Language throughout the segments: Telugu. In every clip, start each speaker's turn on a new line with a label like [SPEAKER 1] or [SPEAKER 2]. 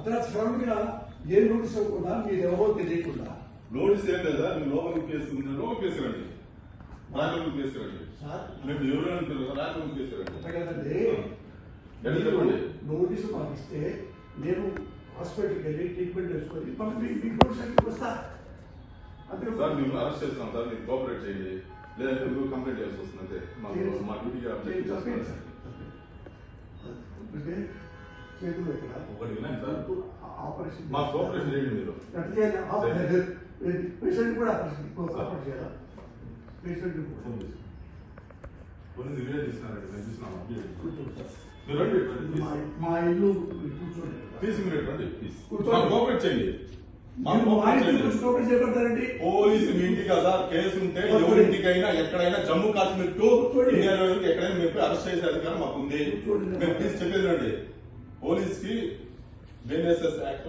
[SPEAKER 1] అర్ధరాత్రి సడన్గా ఏ నోటీస్ ఇవ్వకుండా మీరు ఎవరో తెలియకుండా.
[SPEAKER 2] నోటీస్ ఏం లేదా? మీరు లోపలికి కేసు ఉందో. కేసు రండి. రాజకీయ కేసు రండి.
[SPEAKER 1] సార్.
[SPEAKER 2] మేము ఎవరు అంటారు రాజకీయ కేసు రండి.
[SPEAKER 1] అంతే కదండి.
[SPEAKER 2] ఎట్లా చెప్పండి.
[SPEAKER 1] నోటీసు ఇస్తే నేను హాస్పిటల్కి వెళ్ళి ట్రీట్మెంట్ చేసుకొని మళ్ళీ మీ నోటీస్ వస్తా. అంతే
[SPEAKER 2] సార్ మేము అరెస్ట్ చేస్తున్నాం సార్. మీరు కోఆపరేట్ చేయండి. లేదంటే మీరు కంప్లైంట్ చేయాల్సి వస్తుంది అంతే. మా డ్యూటీకి
[SPEAKER 1] చేతులు ఇక్కడ ఆపరేషన్
[SPEAKER 2] మా కోఆపరేషన్ చేయండి మీరు.
[SPEAKER 1] ఎట్లా చేయాలి. పేషెంట్ కూడా ఆపరేషన్ ఆపరేషన్ చేయాలా? పేషెంట్ మా ఇల్లు కూర్చోండి.
[SPEAKER 2] కోఆపరేట్ చేయండి. పోలీసు మీ ఇంటికి కదా? కేసు ఉంటే ఎవరి ఇంటికైనా ఎక్కడైనా జమ్మూ కాశ్మీర్ టు. ఇండియాలో ఎక్కడైనా మేము అరెస్ట్ చేసే అధికారం మాకు ఉంది. మేము ప్లీజ్ చెప్పేది రండి పోలీస్ కి BNSS act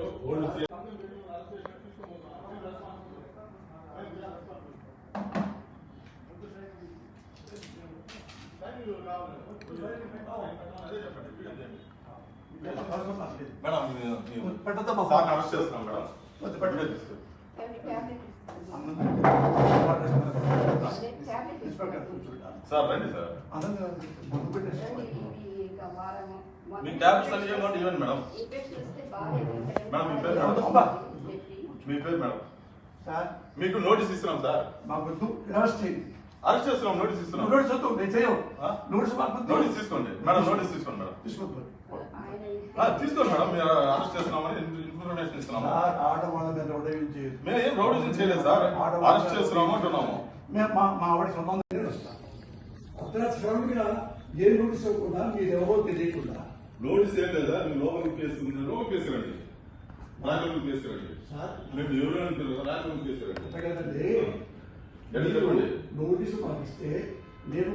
[SPEAKER 2] madam
[SPEAKER 1] పెట్టద్దమ్మా.
[SPEAKER 2] Sir arrest చేస్తున్నాం మేడం
[SPEAKER 1] వద్దు, పెట్టు.
[SPEAKER 2] వీడియో తీసుకో.
[SPEAKER 1] ఇన్స్పెక్టర్ కూర్చోండి.
[SPEAKER 2] సార్ రండి సార్
[SPEAKER 1] అనంగా ముందు పెట్టేసి.
[SPEAKER 2] మీ ట్యాబ్స్ అన్ని ఇవ్వండి ఇవ్వండి మేడం. మేడం, మీ పేరు మేడం?
[SPEAKER 1] అబ్బా.
[SPEAKER 2] మీ పేరు మేడం.
[SPEAKER 1] సార్.
[SPEAKER 2] మీకు నోటీస్ ఇస్తున్నాం సార్.
[SPEAKER 1] మాకు వద్దు అరెస్ట్ చేయండి.
[SPEAKER 2] అరెస్ట్ చేస్తున్నాం నోటీస్ ఇస్తున్నాం.
[SPEAKER 1] నోటీస్ వద్దు నేను చేయవు
[SPEAKER 2] ఆ?
[SPEAKER 1] నోటీస్ మాకు వద్దు.
[SPEAKER 2] నోటీస్ తీసుకోండి. మేడం నోటీస్ తీసుకోండి మేడం. ఆ, తీసుకోండి మేడం. మీరు అరెస్ట్ చేస్తున్నామని ఇన్ఫర్మేషన్ ఇస్తున్నాము. మేము ఏం రౌడీజం చేయలేదు సార్. అరెస్ట్ చేస్తున్నాము అంటున్నాము.
[SPEAKER 1] మేము మా మా ఆవిడ గా ఏ నోటీస్ ఇవ్వకుండా మీరు ఎవరో తెలియకుండా.
[SPEAKER 2] నోటీస్ ఏం లేదా? మీరు లోపలికి కేసు ఉందో కేసు రండి రాజకీయ కేసు రండి
[SPEAKER 1] సార్.
[SPEAKER 2] మేము ఎవరు అంటారు రాజకీయ కేసు రండి
[SPEAKER 1] అంతే కదండి.
[SPEAKER 2] ఎట్లా చెప్పండి?
[SPEAKER 1] నోటీసు ఇస్తే నేను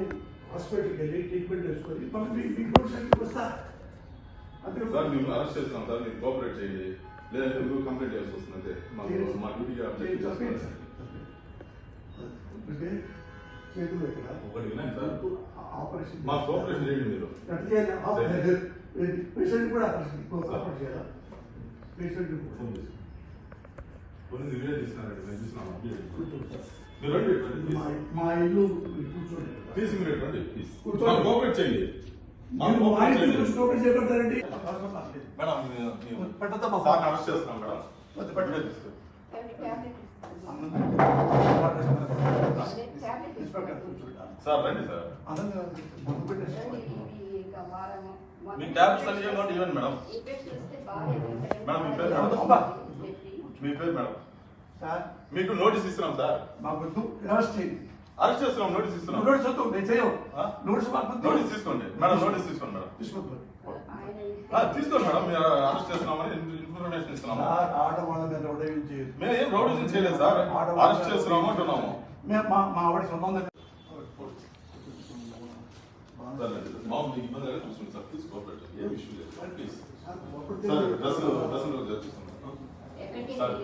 [SPEAKER 1] హాస్పిటల్కి వెళ్ళి ట్రీట్మెంట్ చేసుకొని మళ్ళీ మీ అంటే వస్తా. అంతే
[SPEAKER 2] సార్ మేము అరెస్ట్ చేస్తున్నాం సార్ మీరు కోఆపరేట్ చేయండి. లేదంటే మీరు కంప్లైంట్ చేయాల్సి వస్తుంది అంతే. మా
[SPEAKER 1] చెప్పండి
[SPEAKER 2] చేస్తున్నాం
[SPEAKER 1] అంటే చేతులు ఇక్కడ
[SPEAKER 2] ఒకటి
[SPEAKER 1] ఆపరేషన్
[SPEAKER 2] మా కోఆపరేషన్ చేయండి మీరు.
[SPEAKER 1] ఎట్లా చేయాలి పేషెంట్ కూడా ఆపరేషన్ ఆపరేషన్ చేయాలా? పేషెంట్
[SPEAKER 2] పోలీసు వీడియో చూస్తున్నాం.
[SPEAKER 1] కూర్చోండి సార్.
[SPEAKER 2] మీరు రండి
[SPEAKER 1] మా ఇల్లు కూర్చోండి
[SPEAKER 2] తీసి మీరు రండి ప్లీజ్.
[SPEAKER 1] కూర్చోండి.
[SPEAKER 2] కోఆపరేట్ చేయండి.
[SPEAKER 1] మా.
[SPEAKER 2] సార్ అరెస్ట్ చేస్తున్నాం మేడం
[SPEAKER 1] పెట్టు.
[SPEAKER 2] వీడియో తీసుకో.
[SPEAKER 1] ఇన్స్పెక్టర్ కూర్చోండి.
[SPEAKER 2] సార్ రండి సార్. మీ ట్యాబ్స్ అన్ని ఇవ్వండి ఇవ్వండి మేడం మేడం, మీ పేరు. మీ పేరు మేడం
[SPEAKER 1] సార్.
[SPEAKER 2] మీకు నోటీస్ ఇస్తున్నాం సార్.
[SPEAKER 1] మాకు వద్దు అరెస్ట్
[SPEAKER 2] అరెస్ట్ చేస్తున్నాం నోటీస్ ఇస్తున్నాం.
[SPEAKER 1] నోటీస్ వద్దు నేను చేయవు? నోటీస్ మాకు.
[SPEAKER 2] నోటీస్ తీసుకోండి. మేడం నోటీస్ తీసుకోండి మేడం ఆ, తీసుకోండి మేడం మీరు అరెస్ట్ చేస్తున్నామని ఇన్ఫర్మేషన్ ఇస్తున్నాము.
[SPEAKER 1] సార్ ఆడవాళ్ళ మీద రౌడీలు చేయదు
[SPEAKER 2] మేము ఏం రౌడీజం చేయలేదు సార్. అరెస్ట్ చేస్తున్నాము అంటున్నాము.
[SPEAKER 1] మేము మా మా ఆవిడ సొంతం దగ్గర
[SPEAKER 2] సార్ లేదు. మామూలు ఇబ్బంది అయితే చూసుకోండి సార్ ప్లీజ్ కోఆపరేట్ ఏ ఇష్యూ లేదు ప్లీజ్
[SPEAKER 1] సార్, ఒకటి
[SPEAKER 2] సార్
[SPEAKER 1] తెలియదు.
[SPEAKER 2] డ్రెస్ డ్రెస్ చేస్తున్నాం సార్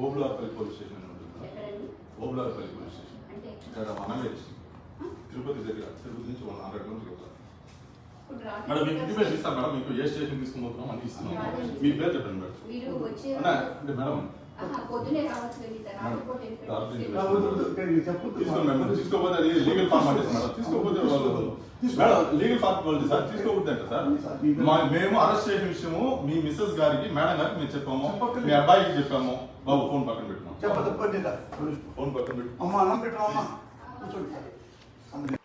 [SPEAKER 2] ఓబులార్పల్లి పోలీస్ స్టేషన్ ఉంటుంది ఓబులార్పల్లి పోలీస్ స్టేషన్ ఇక్కడ మనమేజ్ తిరుపతి దగ్గర తిరుపతి నుంచి వన్ హండ్రెడ్ కిలోమీటర్స్ మేడం మీకు ఇంటిమేషన్ ఇస్తాను మేడం మీకు ఏ స్టేషన్ తీసుకుపోతున్నాం అని ఇస్తున్నాం మీ పేరు చెప్పండి మేడం అంటే మేడం
[SPEAKER 3] పొద్దునే రావచ్చు
[SPEAKER 2] అది లీగల్ మేడం. వాళ్ళు మేడం లీగల్ ఫార్మాలిటీ సార్ అంటే సార్. మేము అరెస్ట్ చేసిన విషయము మీ మిస్సెస్ గారికి మేడం గారికి మేము చెప్పాము. మీ అబ్బాయికి చెప్పాము. బాబు ఫోన్ పక్కన పెట్టుకున్నాం
[SPEAKER 1] చెప్పదు పని చేద్దాం.
[SPEAKER 2] ఫోన్ పక్కన పెట్టు
[SPEAKER 1] అమ్మ అన్నం పెట్టరా అమ్మ? కూర్చోండి సార్.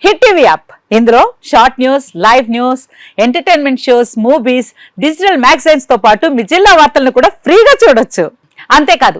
[SPEAKER 4] Hit TV app. ఇందులో short news live news entertainment shows movies digital మ్యాగజైన్స్తో పాటు మీ జిల్లా వార్తలను కూడా ఫ్రీగా చూడొచ్చు. అంతేకాదు